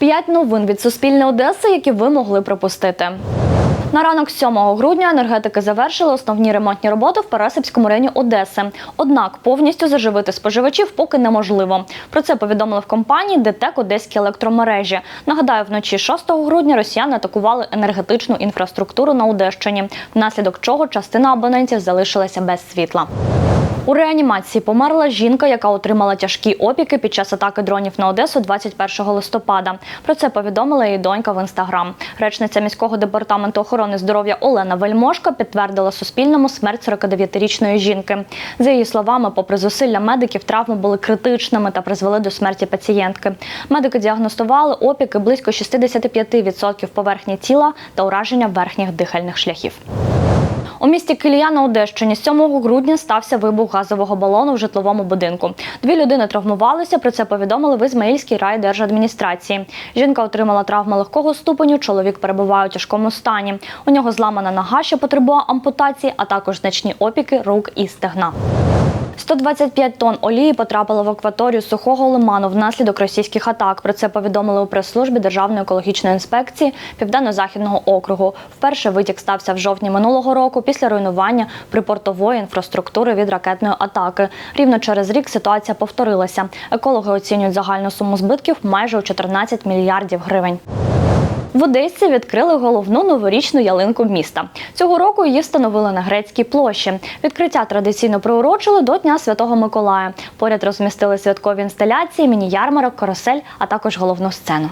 П'ять новин від Суспільне Одеси, які ви могли пропустити. На ранок 7 грудня енергетики завершили основні ремонтні роботи в Пересипському районі Одеси. Однак повністю заживити споживачів поки неможливо. Про це повідомили в компанії ДТЕК Одеські електромережі. Нагадаю, вночі 6 грудня росіяни атакували енергетичну інфраструктуру на Одещині, внаслідок чого частина абонентів залишилася без світла. У реанімації померла жінка, яка отримала тяжкі опіки під час атаки дронів на Одесу 21 листопада. Про це повідомила її донька в інстаграм. Речниця міського департаменту охорони здоров'я Олена Вельмошка підтвердила Суспільному смерть 49-річної жінки. За її словами, попри зусилля медиків, травми були критичними та призвели до смерті пацієнтки. Медики діагностували опіки близько 65% поверхні тіла та ураження верхніх дихальних шляхів. У місті Кілія на Одещині 7 грудня стався вибух газового балону в житловому будинку. Дві людини травмувалися. Про це повідомили в Ізмаїльській райдержадміністрації. Жінка отримала травми легкого ступеню. Чоловік перебуває у тяжкому стані. У нього зламана нога, що потребує ампутації, а також значні опіки рук і стегна. 125 тонн олії потрапило в акваторію сухого лиману внаслідок російських атак. Про це повідомили у прес-службі Державної екологічної інспекції Південно-Західного округу. Вперше витік стався в жовтні минулого року після руйнування припортової інфраструктури від ракетної атаки. Рівно через рік ситуація повторилася. Екологи оцінюють загальну суму збитків майже у 14 мільярдів гривень. В Одесі відкрили головну новорічну ялинку міста. Цього року її встановили на грецькій площі. Відкриття традиційно приурочили до Дня Святого Миколая. Поряд розмістили святкові інсталяції, міні-ярмарок, карусель, а також головну сцену.